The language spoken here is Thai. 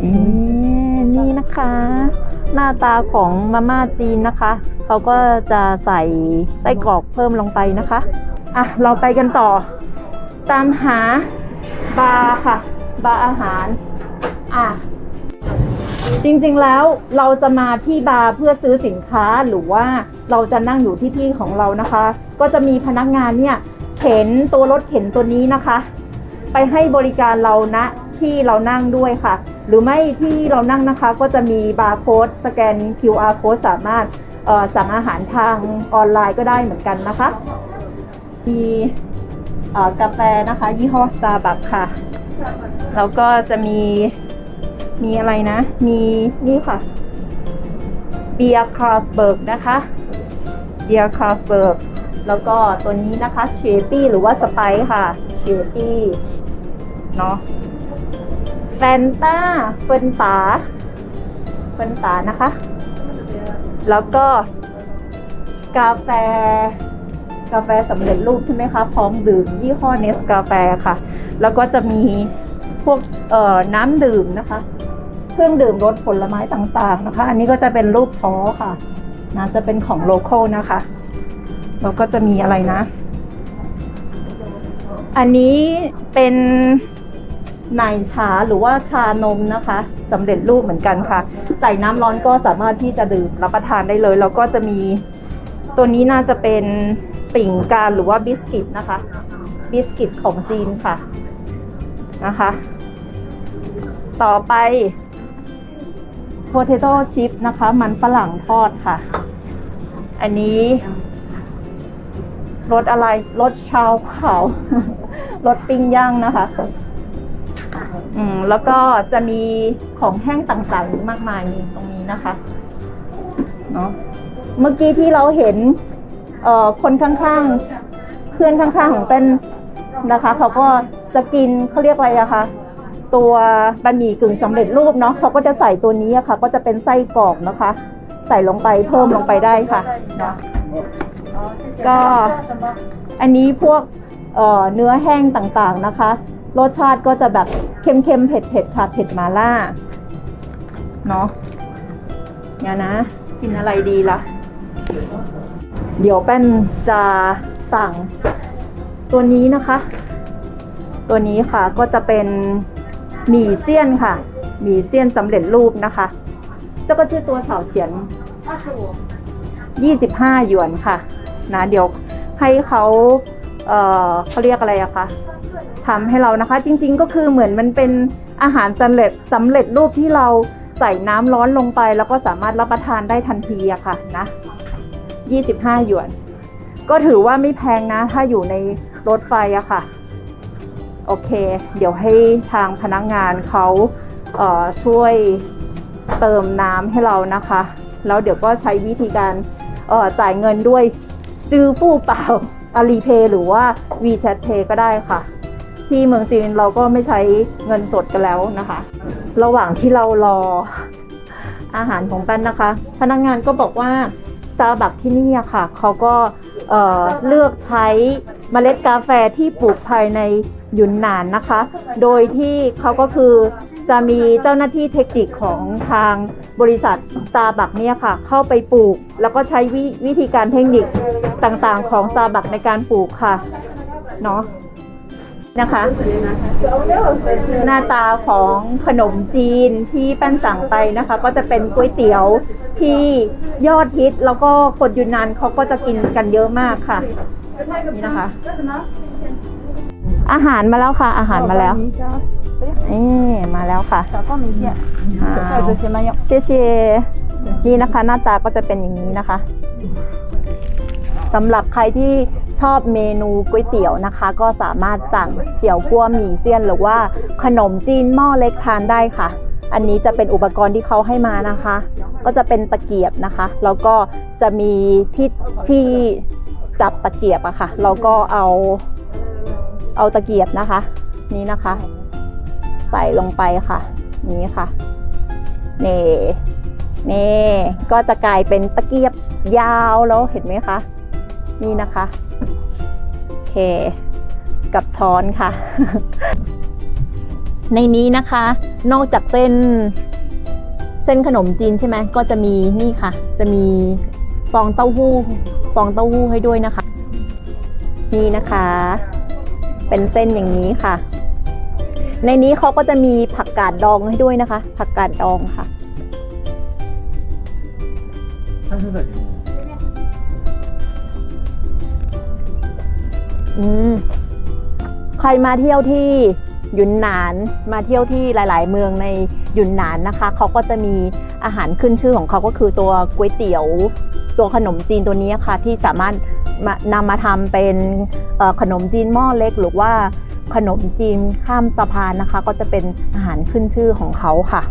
เอ๊นี่นะคะ หน้าตาของมาม่าจีนนะคะ เขาก็จะใส่ไส้กรอกเพิ่มลงไปนะคะ อะ เราไปกันต่อ ตามหาบาร์ค่ะ บาร์อาหาร อะ จริงๆแล้วเราจะมาที่บาร์เพื่อซื้อสินค้าหรือว่าเราจะนั่งอยู่ที่ที่ของเรานะคะ ก็จะมีพนักงานเนี่ย เข็นตัวรถเข็นตัวนี้นะคะ ไปให้บริการเราณ ที่เรานั่งด้วยค่ะ หรือไม่ที่เรานั่งนะคะก็จะมีบาร์โค้ดสแกน QR code สามารถสั่งอาหารทางออนไลน์ก็ได้เหมือนกันนะคะ มีกาแฟนะคะ ยี่ห้อ Starbucks ค่ะ แล้วก็จะมีมีอะไรนะ มีนี่ค่ะเบียร์คาร์สเบิร์กนะคะเบียร์คาร์สเบิร์กแล้วก็ตัวนี้นะคะเชปี้หรือว่าสไปซ์ค่ะเชปี้เนาะ แฟนต้าเฟินตาเฟินตานะคะ แล้วก็กาแฟ กาแฟสำเร็จรูปใช่ไหมคะพร้อมดื่มยี่ห้อเนสกาแฟค่ะ แล้วก็จะมีพวกเอ่อน้ำดื่มนะคะ เครื่องดื่มรสผลไม้ต่างๆนะคะ อันนี้ก็จะเป็นรูปท้อค่ะนะจะเป็นของโลเคอลนะคะแล้วก็จะมีอะไรนะ อันนี้เป็น ไนชาหรือว่าชานมนะคะสำเร็จรูปเหมือนกันค่ะ ใส่น้ำร้อนก็สามารถที่จะดื่มรับประทานได้เลย แล้วก็จะมีตัวนี้น่าจะเป็นปิ่งการหรือว่าบิสกิตนะคะ บิสกิตของจีนค่ะนะคะ ต่อไป potato chip นะคะ มันฝรั่งทอดค่ะ อันนี้รสอะไรรสชาวเขารสปิ้งย่างนะคะ อืมแล้วก็จะมีของแห้งต่างๆ มากมายมีตรงนี้นะคะเนาะเมื่อกี้ที่เราเห็นเอ่อคนข้างๆ เพื่อนข้างๆของเต้นนะคะเขาก็จะกินเขาเรียกอะไรอะคะตัวบะหมี่กึ่งสำเร็จรูปเนาะเขาก็จะใส่ตัวนี้อะค่ะ ก็จะเป็นไส้กรอกนะคะ ใส่ลงไปเพิ่มลงไปได้ค่ะนะก็อันนี้พวกเเนื้อแห้งต่างๆนะคะ รสชาติก็จะแบบเค็มๆ เผ็ดๆ ค่ะ เผ็ดมาล่า เนาะเนี่ยนะ กินอะไรดีล่ะ เดี๋ยวแป้นจะสั่งตัวนี้นะคะ ตัวนี้ค่ะก็จะเป็นหมี่เซี่ยนค่ะ หมี่เซี่ยนสำเร็จรูปนะคะ เจ้าก็ชื่อตัวเฉาเฉียน25 หยวนค่ะ นะ เดี๋ยวให้เขาเอ่อเขาเรียกอะไรอะคะ ทำให้เรานะคะ จริงๆก็คือเหมือนมันเป็นอาหารสำเร็จสำเร็จรูปที่เราใส่น้ำร้อนลงไป แล้วก็สามารถรับประทานได้ทันทีอะค่ะนะ 25 หยวน ก็ถือว่าไม่แพงนะ ถ้าอยู่ในรถไฟอะค่ะ โอเค เดี๋ยวให้ทางพนักงานเขาเช่วยเติมน้ำให้เรานะคะ แล้วเดี๋ยวก็ใช้วิธีการจ่ายเงินด้วยจื้อฟู่เปล่าอาลีเพย์หรือว่า WeChat Pay ก็ได้ค่ะ ที่เมืองจีนเราก็ไม่ใช้เงินสดกันแล้วนะคะ ระหว่างที่เรารออาหารของแป้นนะคะ พนักงานก็บอกว่า Starbucks ที่นี่ค่ะเขาก็เเลือกใช้เมล็ดกาแฟที่ปลูกภายในยุนนานนะคะ โดยที่เขาก็คือจะมีเจ้าหน้าที่เทคนิคของทางบริษัท Starbucks เนี่ยค่ะ เข้าไปปลูก แล้วก็ใช้วิวธีการเทคนิคต่างๆของ Starbucks ในการปลูกค่ะเนาะ นะคะ หน้าตาของขนมจีนที่แป้นสั่งไปนะคะ ก็จะเป็นก๋วยเตี๋ยวที่ยอดฮิตแล้วก็คนยูนนานเขาก็จะกินกันเยอะมากค่ะ นี่นะคะ อาหารมาแล้วค่ะ อาหารมาแล้วนี่มาแล้วค่ะเชียเชี่ยนี่นะคะ หน้าตาก็จะเป็นอย่างนี้นะคะสำหรับใครที่ ชอบเมนูก๋วยเตี๋ยวนะคะ ก็สามารถสั่งเฉียวกั้วหมี่เซียนหรือว่าขนมจีนหม้อเล็กทานได้ค่ะ อันนี้จะเป็นอุปกรณ์ที่เขาให้มานะคะ ก็จะเป็นตะเกียบนะคะ แล้วก็จะมีที่ที่จับตะเกียบอะค่ะเราก็เอาเอาตะเกียบนะคะ นี้นะคะ ใส่ลงไปค่ะ นี้ค่ะนี่นี่ก็จะกลายเป็นตะเกียบยาวแล้วเห็นไหมคะ นี่นะคะ กับช้อนค่ะ ในนี้นะคะ นอกจากเส้นเส้นขนมจีนใช่ไหมก็จะมีนี่ค่ะ จะมีฟองเต้าหู้ฟองเต้าหู้ให้ด้วยนะคะ นี่นะคะ เป็นเส้นอย่างนี้ค่ะ ในนี้เขาก็จะมีผักกาดดองให้ด้วยนะคะ ผักกาดดองค่ะ อืมใครมาเที่ยวที่หยุนหนานมาเที่ยวที่หลาย ๆ เมืองในหยุนหนานนะคะเขาก็จะมีอาหารขึ้นชื่อของเขาก็คือตัวก๋วยเตี๋ยว ตัวขนมจีนตัวนี้ค่ะ ที่สามารถนำมาทำเป็นขนมจีนหม้อเล็ก หรือว่าขนมจีนข้ามสะพานนะคะ ก็จะเป็นอาหารขึ้นชื่อของเขาค่ะ